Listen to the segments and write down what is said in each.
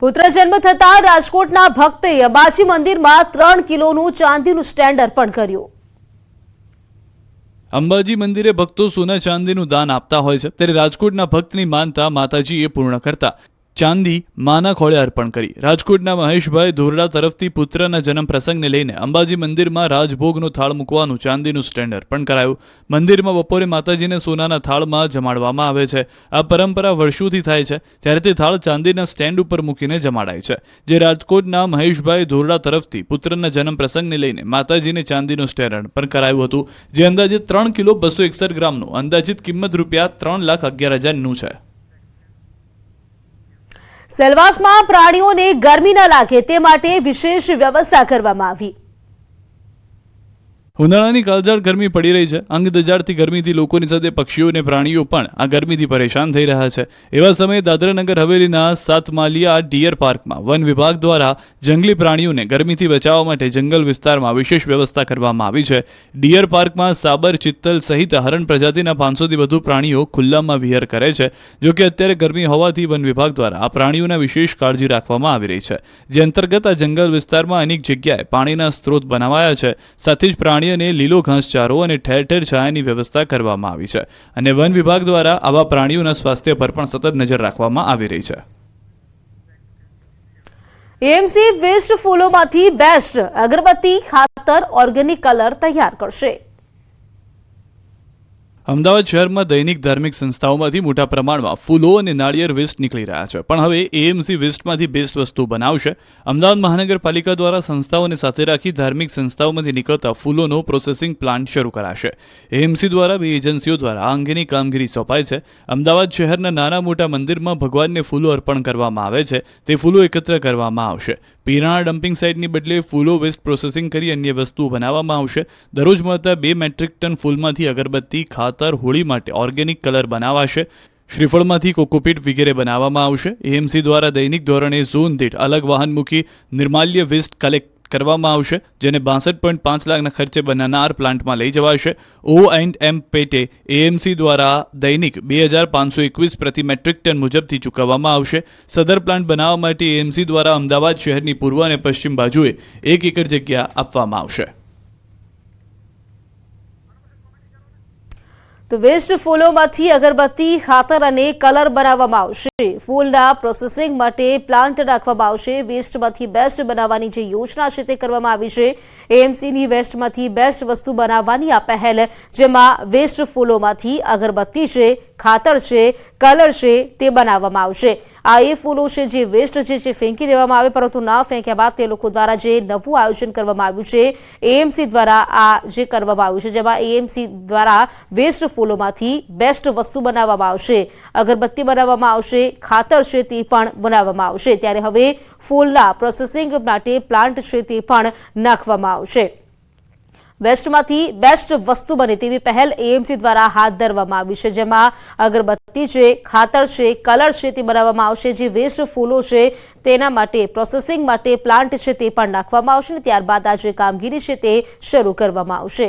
પુત્ર જન્મ થતા રાજકોટના ભક્તે અંબાજી મંદિરમાં ત્રણ કિલોનું ચાંદીનું સ્ટેન્ડ અર્પણ કર્યું. અંબાજી મંદિરે ભક્તો સોના ચાંદીનું દાન આપતા હોય છે, ત્યારે રાજકોટના ભક્તની માનતા માતાજીએ પૂર્ણ કરતા. ચાંદી માના ખોળે અર્પણ કરી. રાજકોટના મહેશભાઈ ધોરડા તરફથી પુત્રના જન્મ પ્રસંગને લઈને અંબાજી મંદિરમાં રાજભોગનો થાળ મૂકવાનું ચાંદીનું સ્ટેન્ડ અર્પણ કરાયું. મંદિરમાં બપોરે માતાજીને સોનાના થાળમાં જમાડવામાં આવે છે. આ પરંપરા વર્ષોથી થાય છે ત્યારે તે થાળ ચાંદીના સ્ટેન્ડ ઉપર મૂકીને જમાડાય છે. જે રાજકોટના મહેશભાઈ ધોરડા તરફથી પુત્રના જન્મ પ્રસંગને લઈને માતાજીને ચાંદીનું સ્ટેન્ડ અર્પણ કરાયું હતું, જે અંદાજે ત્રણ કિલો બસો એકસઠ ગ્રામનું, અંદાજિત કિંમત રૂપિયા ત્રણ લાખ અગિયાર હજારનું છે. સેલવાસમાં પ્રાણીઓને ગરમી ન લાગે તે માટે વિશેષ વ્યવસ્થા કરવામાં આવી. ઉનાળાની કાળઝાળ ગરમી પડી રહી છે. અંગ દજાડતી ગરમીથી લોકોની સાથે પક્ષીઓ અને પ્રાણીઓ પણ આ ગરમીથી પરેશાન થઈ રહ્યા છે. એવા સમયે દાદરાનગર હવેલીના સાતમાલિયા ડિયર પાર્કમાં વન વિભાગ દ્વારા જંગલી પ્રાણીઓને ગરમીથી બચાવવા માટે જંગલ વિસ્તારમાં વિશેષ વ્યવસ્થા કરવામાં આવી છે. ડિયર પાર્કમાં સાબર, ચિત્તલ સહિત હરણ પ્રજાતિના પાંચસોથી વધુ પ્રાણીઓ ખુલ્લામાં વિહર કરે છે. જો કે અત્યારે ગરમી હોવાથી વન વિભાગ દ્વારા આ પ્રાણીઓના વિશેષ કાળજી રાખવામાં આવી રહી છે. જે અંતર્ગત આ જંગલ વિસ્તારમાં અનેક જગ્યાએ પાણીના સ્ત્રોત બનાવાયા છે. સાથે જ પ્રાણીઓને લીલો ઘાસચારો અને ઠેર ઠેર છાયાની વ્યવસ્થા કરવામાં આવી છે અને વન વિભાગ દ્વારા આવા પ્રાણીઓના સ્વાસ્થ્ય પર પણ સતત નજર રાખવામાં આવી રહી છે. એએમસી વેસ્ટ ફૂલોમાંથી બેસ્ટ, અગરબત્તી, ખાતર, ઓર્ગેનિક કલર તૈયાર કરશે. અમદાવાદ શહેરમાં દૈનિક ધાર્મિક સંસ્થાઓમાંથી મોટા પ્રમાણમાં ફૂલો અને નાળિયેર વેસ્ટ નીકળી રહ્યા છે. પણ હવે એએમસી વેસ્ટમાંથી બેસ્ટ વસ્તુ બનાવશે. અમદાવાદ મહાનગરપાલિકા દ્વારા સંસ્થાઓને સાથે રાખી ધાર્મિક સંસ્થાઓમાંથી નીકળતા ફૂલોનો પ્રોસેસિંગ પ્લાન્ટ શરૂ કરાશે. એએમસી દ્વારા બે એજન્સીઓ દ્વારા આ અંગેની કામગીરી સોંપાય છે. અમદાવાદ શહેરના નાના મોટા મંદિરમાં ભગવાનને ફૂલો અર્પણ કરવામાં આવે છે. તે ફૂલો એકત્ર કરવામાં આવશે. પીરાણા ડમ્પિંગ સાઇટની બદલે ફૂલો વેસ્ટ પ્રોસેસિંગ કરી અન્ય વસ્તુઓ બનાવવામાં આવશે. દરરોજ મળતા બે મેટ્રિક ટન ફૂલમાંથી અગરબત્તી ખાતર હોળી માટે ઓર્ગેનિક કલર બનાવાશે. શ્રીફળમાંથી કોકોપીટ વગેરે બનાવવામાં આવશે. એએમસી દ્વારા દૈનિક ધોરણે ઝોન દીઠ અલગ વાહન મૂકી નિર્માલ્ય વેસ્ટ કલેક્ટ કરવામાં આવશે, જેને બાસઠ પોઈન્ટ પાંચ લાખના ખર્ચે બનાનાર પ્લાન્ટમાં લઈ જવાશે. ઓ એન્ડ એમ પેટે એએમસી દ્વારા દૈનિક બે હજાર પાંચસો એકવીસ પ્રતિ મેટ્રિક ટન મુજબથી ચૂકવવામાં આવશે. સદર પ્લાન્ટ બનાવવા માટે એએમસી દ્વારા અમદાવાદ શહેરની પૂર્વ અને પશ્ચિમ બાજુએ એક એકર જગ્યા આપવામાં આવશે. તો વેસ્ટ ફૂલોમાંથી અગરબત્તી, ખાતર અને કલર બનાવવામાં આવશે. ફૂલના પ્રોસેસિંગ માટે પ્લાન્ટ રાખવામાં આવશે. વેસ્ટમાંથી બેસ્ટ બનાવવાની જે યોજના છે તે કરવામાં આવી છે. એએમસીની વેસ્ટમાંથી બેસ્ટ વસ્તુ બનાવવાની આ પહેલ, જેમાં વેસ્ટ ફૂલોમાંથી અગરબત્તી છે, ખાતર છે, કલર છે તે બનાવવામાં આવશે. આ એ ફૂલો છે જે વેસ્ટ છે ફેંકી દેવામાં આવે, પરંતુ ના ફેંક્યા બાદ તે લોકો દ્વારા જે નવું આયોજન કરવામાં આવ્યું છે એએમસી દ્વારા આ જે કરવામાં આવ્યું છે, જેમાં એએમસી દ્વારા વેસ્ટ ફૂલોમાંથી બેસ્ટ વસ્તુ બનાવવામાં આવશે. અગરબત્તી બનાવવામાં આવશે, ખાતર છે તે પણ બનાવવામાં આવશે. ત્યારે હવે ફૂલના પ્રોસેસિંગ માટે પ્લાન્ટ છે તે પણ નાખવામાં આવશે. વેસ્ટમાંથી બેસ્ટ વસ્તુ બને તેવી પહેલ એએમસી દ્વારા હાથ ધરવામાં આવી છે. જેમાં અગરબત્તી છે, ખાતર છે, કલર છે તે બનાવવામાં આવશે. જે વેસ્ટ ફૂલો છે તેના માટે પ્રોસેસિંગ માટે પ્લાન્ટ છે તે પણ નાખવામાં આવશે અને ત્યારબાદ આ જે કામગીરી છે તે શરૂ કરવામાં આવશે.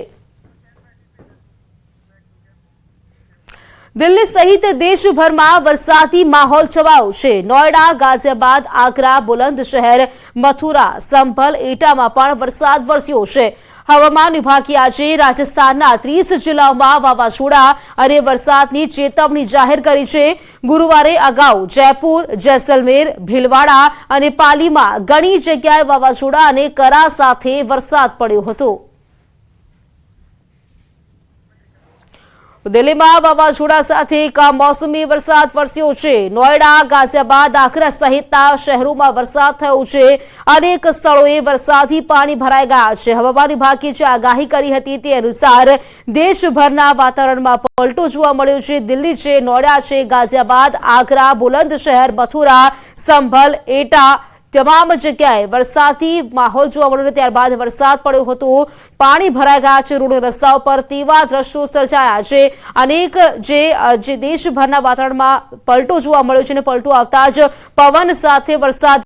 દિલ્હી સહિત દેશભરમાં વરસાદી માહોલ છવાયો છે. નોઈડા ગાઝિયાબાદ, આગ્રા બુલંદશહેર મથુરા, સંભલ એટામાં પણ વરસાદ વરસ્યો છે. હવામાન વિભાગે આજે રાજસ્થાનના ત્રીસ જિલ્લાઓમાં વાવાઝોડા અને વરસાદની ચેતવણી જાહેર કરી છે. ગુરુવારે અગાઉ જયપુર, જેસલમેર, ભીલવાડા અને પાલીમાં ઘણી જગ્યાએ વાવાઝોડા અને કરા સાથે વરસાદ પડ્યો હતો. દિલ્હીમાં વાવાઝોડા સાથે કમોસમી વરસાદ વરસ્યો છે. નોઈડા ગાઝિયાબાદ આખરા સહિતના શહેરોમાં વરસાદ થયો છે. અનેક સ્થળોએ વરસાદી પાણી ભરાઈ ગયા છે. હવામાન વિભાગે જે આગાહી કરી હતી તે અનુસાર દેશભરના વાતાવરણમાં પલટો જોવા મળ્યો છે. દિલ્હી છે નોઈડા છે, ગાઝિયાબાદ, આગ્રા, બુલંદ શહેર, મથુરા, સંભલ, એટા તમામ જગ્યાએ વરસાદી માહોલ જોવા મળ્યો ત્યારબાદ વરસાદ પડ્યો હતો. પાણી ભરાઈ ગયા છે. રોડ રસ્તાઓ પર તેવા દ્રશ્યો સર્જાયા છે. અનેક જે જે દેશભરના વાતાવરણમાં પલટો જોવા મળ્યો છે અને પલટો આવતા જ પવન સાથે વરસાદ